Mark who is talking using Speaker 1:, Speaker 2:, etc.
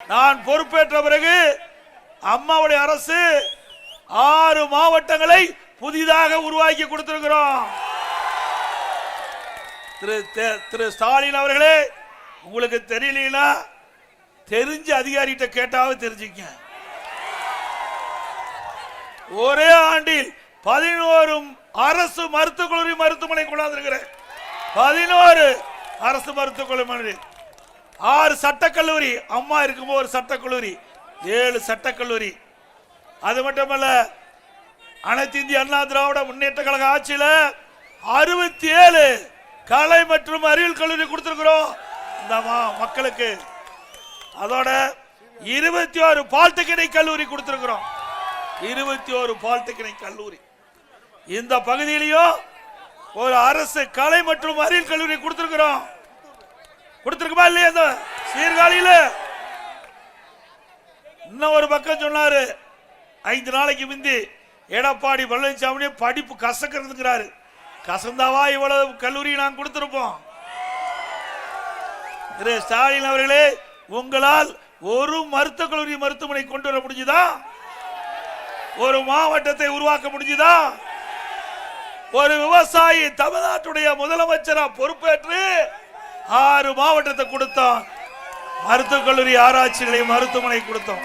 Speaker 1: நான் பொறுப்பேற்ற பிறகு அம்மாவுடைய அரசு ஆறு மாவட்டங்களை புதிதாக உருவாக்கி கொடுத்திருக்கிறோம். திரு திரு ஸ்டாலின் அவர்களே உங்களுக்கு தெரியலனா தெரிஞ்ச அதிகாரிகிட்ட கேட்டாவது தெரிஞ்சுக்க ஒரே ஆண்டில் பதினோரும் அரசு மருத்துவக் கல்லூரி மருத்துவமனை கொண்டாந்துருக்கிறேன். பதினோரு அரசு மருத்துவக் கல்லூரி ஆறு சட்டக்கல்லூரி. அம்மா இருக்கும்போது ஒரு சட்டக்கல்லூரி. ஏழு சட்டக்கல்லூரி. அது மட்டுமல்ல அனைத்து இந்திய அண்ணா திராவிட முன்னேற்ற கழக ஆட்சியில் அறுபத்தி ஏழு கலை மற்றும் அறிவியல் கல்லூரி கொடுத்துருக்குறோம். இந்த மக்களுக்கு. அதோட இருபத்தி ஒரு பால்டெக்னிக் கல்லூரி கொடுத்துருக்குறோம். இருபத்தி ஒரு பால்டெக்னிக் கல்லூரி. இந்த பகுதியிலையும் ஒரு அரசு கலை மற்றும் அறிவியல் கல்லூரி கொடுத்துருக்குறோம். கொடுத்திருக்குமா இல்லையா இந்த சீர்காழியில? இன்னும் ஒரு பக்கம் சொன்னாரு ஐந்து நாளைக்கு முந்தி எடப்பாடி பழனிசாமி படிப்பு கசக்கிறதுங்கிறாரு. கசந்தாவா இவ்வளவு கல்லூரி நான் கொடுத்திருப்போம். திரு ஸ்டாலின் அவர்களே உங்களால் ஒரு மருத்துவக் கல்லூரி மருத்துவமனை கொண்டு வர முடிஞ்சுதா? ஒரு மாவட்டத்தை உருவாக்க முடிஞ்சுதா? ஒரு விவசாயி தமிழ்நாட்டுடைய முதலமைச்சரா பொறுப்பேற்று ஆறு மாவட்டத்தை கொடுத்தோம். மருத்துவக் கல்லூரி ஆராய்ச்சி நிலையம் மருத்துவமனை கொடுத்தோம்.